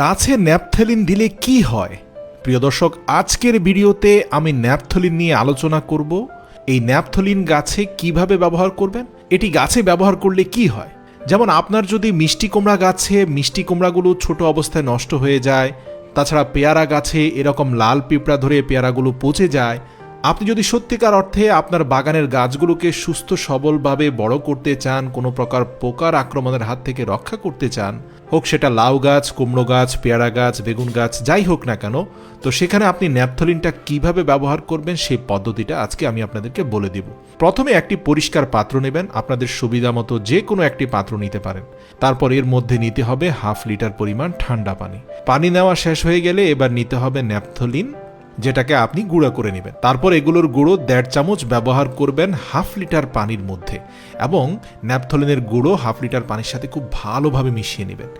গাছে ন্যাপথেলিন দিলে কি হয়? প্রিয় দর্শক, আজকের ভিডিওতে আমি ন্যাপথলিন নিয়ে আলোচনা করব। এই ন্যাপথলিন গাছে কীভাবে ব্যবহার করবেন? এটি গাছে ব্যবহার করলে কি হয়? যেমন আপনার যদি মিষ্টি কুমড়া গাছে মিষ্টি কুমড়াগুলো ছোট অবস্থায় নষ্ট হয়ে যায়, তাছাড়া পেয়ারা গাছে এরকম লাল পিঁপড়া ধরে পেয়ারাগুলো পচে যায়, আপনি যদি সত্যিকার অর্থে আপনার বাগানের গাছগুলোকে সুস্থ সবলভাবে বড় করতে চান, কোনো প্রকার পোকার আক্রমণের হাত থেকে রক্ষা করতে চান হোক সেটা লাউ গাছ, কুমড়ো গাছ, পেয়ারা গাছ, বেগুন গাছ, যাই হোক না কেন, তো সেখানে আপনি ন্যাপথলিনটা কীভাবে ব্যবহার করবেন সেই পদ্ধতিটা আজকে আমি আপনাদেরকে বলে দিব। প্রথমে একটি পরিষ্কার পাত্র নেবেন, আপনাদের সুবিধা মতো যে কোনো একটি পাত্র নিতে পারেন। তারপর এর মধ্যে নিতে হবে হাফ লিটার পরিমাণ ঠান্ডা পানি। পানি নেওয়া শেষ হয়ে গেলে এবার নিতে হবে ন্যাপথলিন। যেটাকে আপনি গুঁড়ো করে নেবেন। তারপর এগুলোর গুঁড়ো দেড় চামচ ব্যবহার করবেন হাফ লিটার পানির মধ্যে এবং ন্যাপথলিনের গুঁড়ো হাফ লিটার পানির সাথে খুব ভালোভাবে মিশিয়ে নেবেন।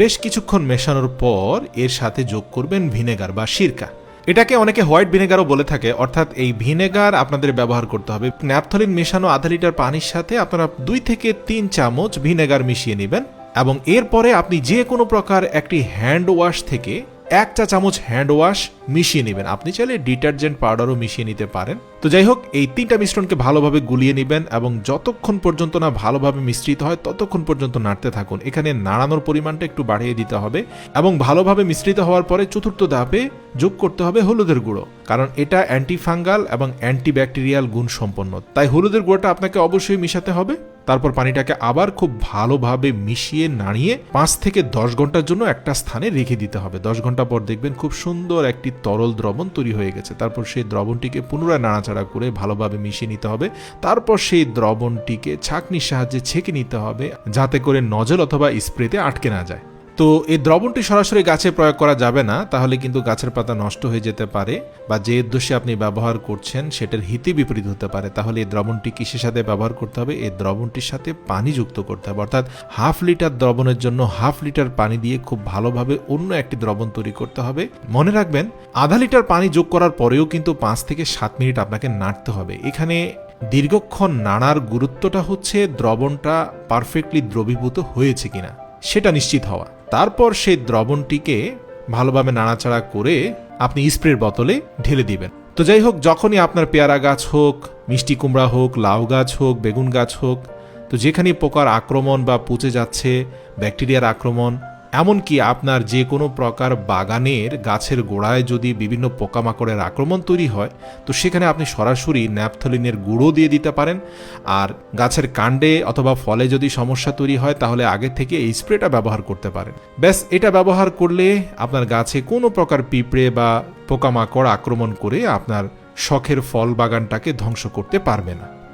বেশ কিছুক্ষণ মেশানোর পর এর সাথে যোগ করবেন ভিনেগার বা সিরকা। এটাকে অনেকে হোয়াইট ভিনেগারও বলে থাকে, অর্থাৎ এই ভিনেগার আপনাদের ব্যবহার করতে হবে। ন্যাপথলিন মেশানো আধা লিটার পানির সাথে আপনারা দুই থেকে তিন চামচ ভিনেগার মিশিয়ে নেবেন এবং এরপরে আপনি যে কোনো প্রকার একটি হ্যান্ড ওয়াশ থেকে এক চা চামচ হ্যান্ড ওয়াশ মিশিয়ে নেবেন। আপনি চাইলে ডিটারজেন্ট পাউডারও মিশিয়ে নিতে পারেন। তো যাই হোক, এই তিনটা মিশ্রণকে ভালোভাবে গুলিয়ে নেবেন এবং যতক্ষণ পর্যন্ত না ভালোভাবে মিশ্রিত হয়, ততক্ষণ পর্যন্ত নাড়তে থাকুন। এখানে নাড়ানোর পরিমাণটা একটু বাড়িয়ে দিতে হবে এবং ভালোভাবে মিশ্রিত হওয়ার পরে চতুর্থ ধাপে যোগ করতে হবে হলুদের গুঁড়ো। কারণ এটা অ্যান্টিফাঙ্গাল এবং অ্যান্টিব্যাকটেরিয়াল গুণ সম্পন্ন তাই হলুদের গুঁড়োটা আপনাকে অবশ্যই মিশাতে হবে। তারপর পানিটাকে আবার খুব ভালোভাবে মিশিয়ে নাড়িয়ে পাঁচ থেকে দশ ঘণ্টার জন্য একটা স্থানে রেখে দিতে হবে। দশ ঘণ্টা পর দেখবেন খুব সুন্দর একটি তরল দ্রবণ তৈরি হয়ে গেছে। তারপর সেই দ্রবণটিকে পুনরায় নাড়াচাড়া করে ভালোভাবে মিশিয়ে নিতে হবে। তারপর সেই দ্রবণটিকে ছাঁকনির সাহায্যে ছেঁকে নিতে হবে যাতে করে নজল অথবা স্প্রেতে আটকে না যায়। তো এই দ্রবণটি সরাসরি গাছে প্রয়োগ করা যাবে না, তাহলে কিন্তু গাছের পাতা নষ্ট হয়ে যেতে পারে বা যে উদ্দেশ্যে আপনি ব্যবহার করছেন সেটার হিতে বিপরীত হতে পারে। তাহলে এই দ্রবণটি কিসের সাথে ব্যবহার করতে হবে? এই দ্রবণটির সাথে পানি যুক্ত করতে হবে। অর্থাৎ হাফ লিটার দ্রবণের জন্য হাফ লিটার পানি দিয়ে খুব ভালোভাবে অন্য একটি দ্রবণ তৈরি করতে হবে। মনে রাখবেন, আধা লিটার পানি যোগ করার পরেও কিন্তু পাঁচ থেকে সাত মিনিট আপনাকে নাড়তে হবে। এখানে দীর্ঘক্ষণ নাড়ার গুরুত্বটা হচ্ছে দ্রবণটা পারফেক্টলি দ্রবীভূত হয়েছে কিনা, সেটা নিশ্চিত হওয়া। তারপর সেই দ্রবণটিকে ভালোভাবে নাড়াচাড়া করে আপনি স্প্রের বোতলে ঢেলে দিবেন। তো যাই হোক, যখনই আপনার পেয়ারা গাছ হোক, মিষ্টি কুমড়া হোক, লাউ গাছ হোক, বেগুন গাছ হোক, তো যেখানে পোকার আক্রমণ বা পচে যাচ্ছে, ব্যাকটেরিয়ার আক্রমণ এমনকি আপনার যে কোনো প্রকার বাগানের গাছের গোড়ায় যদি বিভিন্ন পোকামাকড়ের আক্রমণ তৈরি হয়, তো সেখানে আপনি সরাসরি ন্যাপথলিনের গুঁড়ো দিয়ে দিতে পারেন। আর গাছের কাণ্ডে অথবা ফলে যদি সমস্যা তৈরি হয়, তাহলে আগে থেকে এই স্প্রেটা ব্যবহার করতে পারেন। ব্যাস, এটা ব্যবহার করলে আপনার গাছে কোনো প্রকার পিঁপড়ে বা পোকামাকড় আক্রমণ করে আপনার শখের ফল বাগানটাকে ধ্বংস করতে পারবে না।